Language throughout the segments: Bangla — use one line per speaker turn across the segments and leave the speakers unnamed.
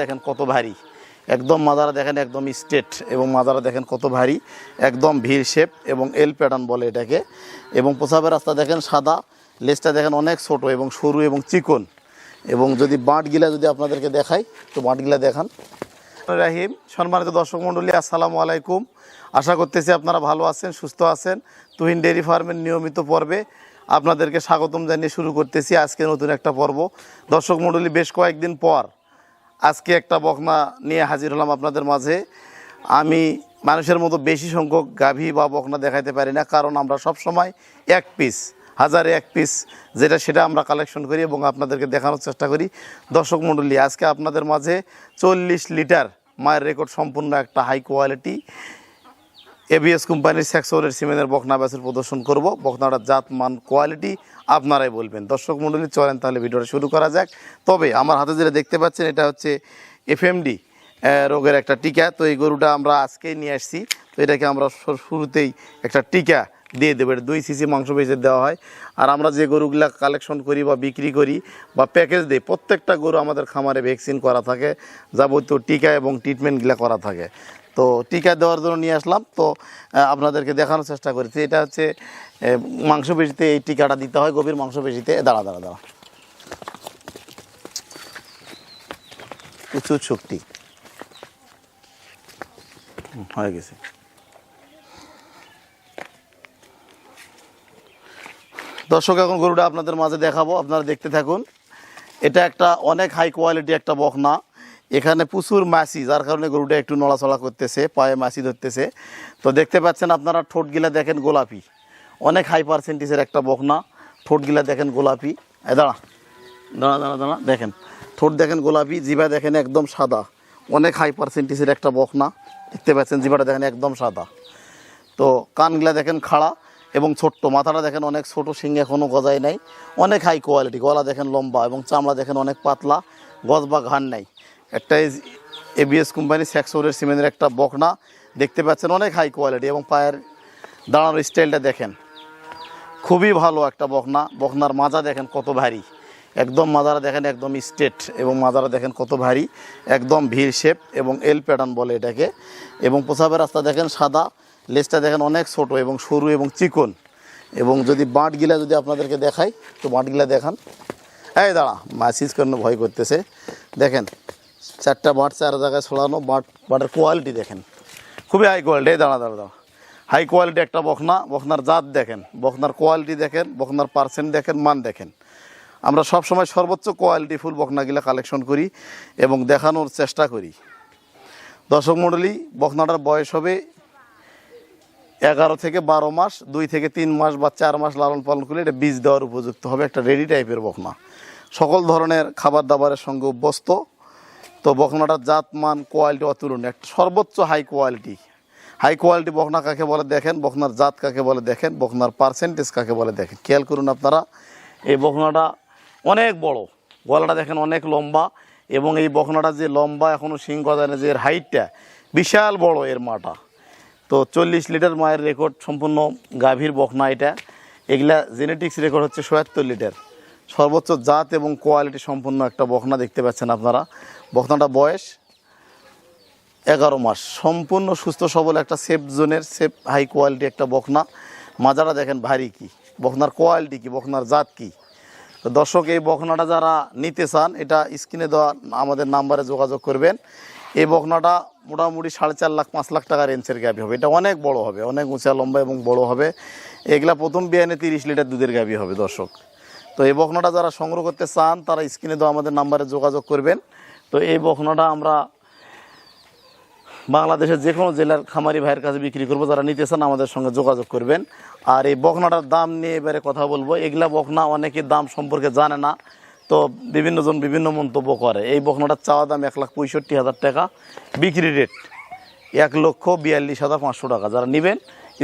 দেখেন কত ভারী। একদম মাজারা দেখেন একদম স্ট্রেট এবং মাজারা দেখেন কত ভারী, একদম ভিড় শেপ এবং এল প্যাটার্ন বলে এটাকে। এবং প্রসাবের রাস্তা দেখেন সাদা লেজটা দেখেন অনেক ছোট এবং সরু এবং চিকন। এবং যদি বাঁটগিলা যদি আপনাদেরকে দেখাই, তো বাঁটগিলা দেখান। রাহিম, সম্মানিত দর্শক মণ্ডলী, আসসালামু আলাইকুম। আশা করতেছি আপনারা ভালো আছেন, সুস্থ আছেন। তুহিন ডেয়ারি ফার্মের নিয়মিত পর্বে আপনাদেরকে স্বাগতম জানিয়ে শুরু করতেছি আজকে নতুন একটা পর্ব। দর্শক মণ্ডলী, বেশ কয়েকদিন পর আজকে একটা বকনা নিয়ে হাজির হলাম আপনাদের মাঝে। আমি মানুষের মতো বেশি সংখ্যক গাভী বা বকনা দেখাইতে পারি না, কারণ আমরা সব সময় এক পিস হাজারে এক পিস যেটা সেটা আমরা কালেকশন করি এবং আপনাদেরকে দেখানোর চেষ্টা করি। দর্শক মণ্ডলী, আজকে আপনাদের মাঝে চল্লিশ লিটার মায়ের রেকর্ড সম্পূর্ণ একটা হাই কোয়ালিটি এবিএস কোম্পানির সেক্সরের সিমেন্টের বকনা ব্যাসের প্রদর্শন করব। বকনাটার জাত, মান কোয়ালিটি আপনারাই বলবেন। দর্শক মণ্ডলী চলেন তাহলে ভিডিওটা শুরু করা যাক। তবে আমার হাতে যেটা দেখতে পাচ্ছেন, এটা হচ্ছে এফএমডি রোগের একটা টিকা। তো এই গরুটা আমরা আজকেই নিয়ে আসছি। তো এটাকে আমরা শুরুতেই একটা টিকা দিয়ে দেবো। দুই সিসি মাংস বেঁচে দেওয়া হয়। আর আমরা যে গরুগুলা কালেকশন করি বা বিক্রি করি বা প্যাকেজ দিই, প্রত্যেকটা গরু আমাদের খামারে ভ্যাকসিন করা থাকে, যাবতীয় টিকা এবং ট্রিটমেন্টগুলো করা থাকে। তো টিকা দেওয়ার জন্য নিয়ে আসলাম। তো আপনাদেরকে দেখানোর চেষ্টা করেছি। এটা হচ্ছে মাংস পেশিতে এই টিকাটা দিতে হয়, গভীর মাংস পেশিতে দাঁড়া দাঁড়া দাঁড়া। প্রচুর শক্তি হয়ে গেছে। দর্শক, এখন গরুটা আপনাদের মাঝে দেখাবো। আপনারা দেখতে থাকুন। এটা একটা অনেক হাই কোয়ালিটি একটা বকনা। এখানে প্রচুর মাছি, যার কারণে গরুটা একটু নড়াচড়া করতেছে, পায়ে মাছি ধরতেছে। তো দেখতে পাচ্ছেন আপনারা, ঠোঁটগিলা দেখেন গোলাপি। অনেক হাই পার্সেন্টেজের একটা বকনা। ঠোঁটগিলা দেখেন গোলাপি। এ দাঁড়া দাঁড়া দাঁড়া দাঁড়া, দেখেন। ঠোঁট দেখেন গোলাপি, জিভা দেখেন একদম সাদা। অনেক হাই পার্সেন্টেজের একটা বকনা। দেখতে পাচ্ছেন জিভাটা দেখেন একদম সাদা। তো কানগুলা দেখেন খাড়া এবং ছোট্ট। মাথাটা দেখেন অনেক ছোট সিং এখনও গজায় নাই। অনেক হাই কোয়ালিটি গলা দেখেন লম্বা এবং চামড়া দেখেন অনেক পাতলা। গজ বা ঘান নাই। একটা এবিএস কোম্পানি স্যাক্সোরের সিমেন্টের একটা বকনা। দেখতে পাচ্ছেন অনেক হাই কোয়ালিটি এবং পায়ের দাঁড়ানোর স্টাইলটা দেখেন। খুবই ভালো একটা বকনা। বকনার মাজা দেখেন কত ভারী। একদম মাজারা দেখেন একদম স্টেট এবং মাজারা দেখেন কত ভারী। একদম ভিড় শেপ এবং এল প্যাটার্ন বলে এটাকে। এবং প্রসাবের রাস্তা দেখেন সাদা। লেজটা দেখেন অনেক ছোট এবং সরু এবং চিকন। এবং যদি বাঁটগিলা যদি আপনাদেরকে দেখাই, তো বাঁটগিলা দেখান। এই দাঁড়া মাসিজ কেন ভয় করতেছে। দেখেন চারটা বাট, চার জায়গায় ছড়ানো বাট, বাটের কোয়ালিটি দেখেন। খুবই হাই কোয়ালিটি দাঁড়া দাঁড়া দাঁড়া হাই কোয়ালিটি একটা বখনা, বখনার জাত দেখেন, বখনার কোয়ালিটি দেখেন, বখনার পার্সেন্ট দেখেন, মান দেখেন। আমরা সব সময় সর্বোচ্চ কোয়ালিটি ফুল বখনাগুলা কালেকশন করি এবং দেখানোর চেষ্টা করি। দর্শক মণ্ডলী বখনাটার বয়স হবে এগারো থেকে বারো মাস, দুই থেকে তিন মাস বা চার মাস লালন পালন করলে এটা বীজ দেওয়ার উপযুক্ত হবে একটা রেডি টাইপের বখনা। সকল ধরনের খাবার দাবারের সঙ্গে অভ্যস্ত তো বখনাটার জাত মান কোয়ালিটি অতুলনীয়। একটা সর্বোচ্চ হাই কোয়ালিটি হাই কোয়ালিটি বখনা কাকে বলে দেখেন? বখনার জাত কাকে বলে দেখেন? বখনার পার্সেন্টেজ কাকে বলে দেখেন? খেয়াল করুন আপনারা, এই বখনাটা অনেক বড়। গলাটা দেখেন অনেক লম্বা এবং এই বখনাটা যে লম্বা এখনও সিং যে এর হাইটটা বিশাল বড় এর মাটা। তো চল্লিশ লিটার মায়ের রেকর্ড সম্পূর্ণ গাভীর বকনা এটা। এগুলা জেনেটিক্স রেকর্ড হচ্ছে সোয়াত্তর লিটার। সর্বোচ্চ জাত এবং কোয়ালিটি সম্পূর্ণ একটা বকনা দেখতে পাচ্ছেন আপনারা। বকনাটা বয়স এগারো মাস। সম্পূর্ণ সুস্থ সবল একটা সেফ জোনের সেফ হাই কোয়ালিটি একটা বকনা মাজারা দেখেন ভারী কি? বকনার কোয়ালিটি কি? বকনার জাত কি? তো দর্শক, এই বকনাটা যারা নিতে চান, এটা স্ক্রিনে দেওয়া আমাদের নাম্বারে যোগাযোগ করবেন। এই বকনাটা মোটামুটি সাড়ে চার লাখ, পাঁচ লাখ টাকা রেঞ্জের গাভি হবে। এটা অনেক বড় হবে, অনেক উঁচা, লম্বা এবং বড় হবে। এগুলা প্রথম বিয়ানে তিরিশ লিটার দুধের গাভি হবে দর্শক। তো এই বকনাটা যারা সংগ্রহ করতে চান, তারা স্ক্রিনে তো আমাদের নাম্বারে যোগাযোগ করবেন। তো এই বকনাটা আমরা বাংলাদেশের যে কোনো জেলার খামারি ভাইয়ের কাছে বিক্রি করব, যারা নিতে চান আমাদের সঙ্গে যোগাযোগ করবেন। আর এই বকনাটার দাম নিয়ে এবারে কথা বলব। এগুলা বখনা অনেকে দাম সম্পর্কে জানে না, তো বিভিন্নজন বিভিন্ন মন্তব্য করে। এই বকনাটার চাওয়া দাম এক লাখ পঁয়ষট্টি হাজার টাকা, বিক্রি রেট এক লক্ষ বিয়াল্লিশ হাজার পাঁচশো টাকা। যারা নেবেন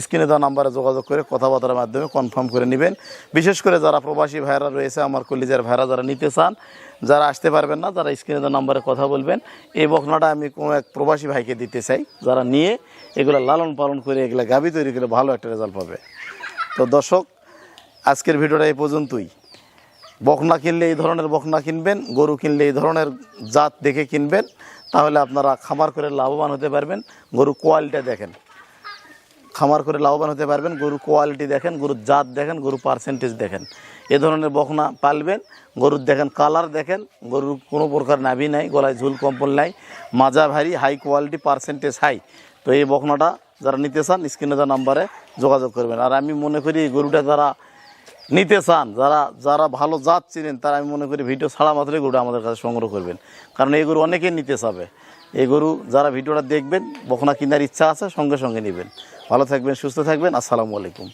স্ক্রিনে দেওয়া নাম্বারে যোগাযোগ করে কথাবার্তার মাধ্যমে কনফার্ম করে নেবেন। বিশেষ করে যারা প্রবাসী ভাইরা রয়েছে, আমার কলিজার ভাইরা যারা নিতে চান, যারা আসতে পারবেন না, তারা স্ক্রিনে দেওয়া নাম্বারে কথা বলবেন। এই বকনাটা আমি কোনো এক প্রবাসী ভাইকে দিতে চাই, যারা নিয়ে এগুলো লালন পালন করে, এগুলো গাবি তৈরি করে ভালো একটা রেজাল্ট পাবে। তো দর্শক, আজকের ভিডিওটা এই পর্যন্তই। বকনা কিনলে এই ধরনের বকনা কিনবেন, গরু কিনলে এই ধরনের জাত দেখে কিনবেন, তাহলে আপনারা খামার করে লাভবান হতে পারবেন। গরু কোয়ালিটা দেখেন। খামার করে লাভবান হতে পারবেন। গরুর কোয়ালিটি দেখেন, গরুর জাত দেখেন, গরুর পার্সেন্টেজ দেখেন। এ ধরনের বখনা পালবেন, গরুর দেখেন কালার দেখেন, গরুর কোনো প্রকার নাভি নাই, গলায় ঝুল কম্পল নাই মাজা ভারী হাই কোয়ালিটি পার্সেন্টেজ হাই তো এই বখনাটা যারা নিতে চান, স্ক্রিনে যা নাম্বারে যোগাযোগ করবেন। আর আমি মনে করি গরুটা যারা নিতে চান, যারা যারা ভালো জাত চিনেন, তারা আমি মনে করি ভিডিও ছাড়া মাত্রই গরুটা আমাদের কাছে সংগ্রহ করবেন। কারণ এই গরু অনেকেই নিতে চাবে। এই গরু যারা ভিডিওটা দেখবেন বখনা কেনার ইচ্ছা আছে, সঙ্গে সঙ্গে নেবেন। ভালো থাকবেন, সুস্থ থাকবেন, আসসালামু আলাইকুম।